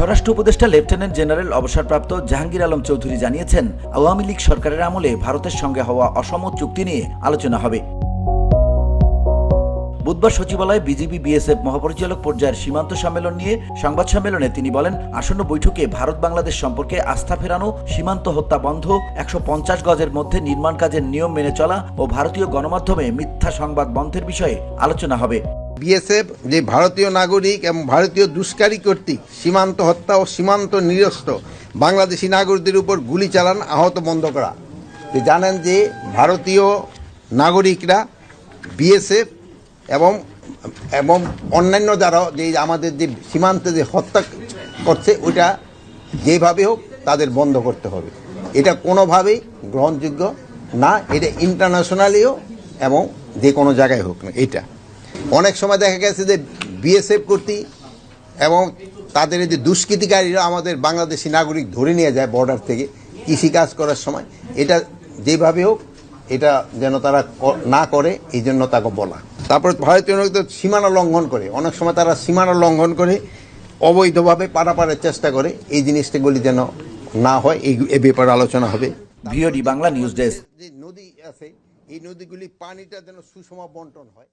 স্বরাষ্ট্র উপদেষ্টা lieutenant general অবসরপ্রাপ্ত জাহাঙ্গীর আলম চৌধুরী জানিয়েছেন, আওয়ামী লীগ সরকারের আমলে ভারতের সঙ্গে হওয়া অসমত চুক্তি নিয়ে আলোচনা হবে। বুধবার সচিবালয়ে বিজিবি বিএসএফ মহাপরিচালক পর্যায়ের সীমান্ত সম্মেলন নিয়ে সংবাদ সম্মেলনে তিনি বলেন, আসন্ন বৈঠকে ভারত বাংলাদেশ সম্পর্কে আস্থা ফেরানো, সীমান্ত হত্যা বন্ধ, একশো পঞ্চাশ গজের মধ্যে নির্মাণ কাজের নিয়ম মেনে চলা ও ভারতীয় গণমাধ্যমে মিথ্যা সংবাদ বন্ধের বিষয়ে আলোচনা হবে। বিএসএফ যে ভারতীয় নাগরিক এবং ভারতীয় দুষ্কারী কর্তৃক সীমান্ত হত্যা ও সীমান্ত নিরস্ত বাংলাদেশি নাগরিকদের উপর গুলি চালান আহত বন্ধ করা জানেন যে ভারতীয় নাগরিকরা বিএসএফ এবং এবং অন্যান্য যারা যে আমাদের যে সীমান্তে যে হত্যা করছে ওটা যেভাবে হোক তাদের বন্ধ করতে হবে। এটা কোনোভাবেই গ্রহণযোগ্য না, এটা ইন্টারন্যাশনালিও এবং যে কোনো জায়গায় হোক না, এটা। অনেক সময় দেখা গেছে যে বিএসএফ কর্তৃক এবং তাদের যে দুষ্কৃতিকারীরা আমাদের বাংলাদেশি নাগরিক ধরে নিয়ে যায় বর্ডার থেকে কৃষি কাজ করার সময়। এটা যেভাবে হোক এটা যেন তারা না করে এই জন্য তাকে বলা। তারপর ভারতীয় নাগরিক তো সীমানা লঙ্ঘন করে। অনেক সময় তারা সীমানা লঙ্ঘন করে অবৈধভাবে পারাপারের চেষ্টা করে। এই জিনিসটাগুলি যেন না হয় এই এ ব্যাপারে আলোচনা হবে। VOD Bangla news desk. যে নদী আছে এই নদীগুলি পানিটা যেন সুষম বন্টন হয়।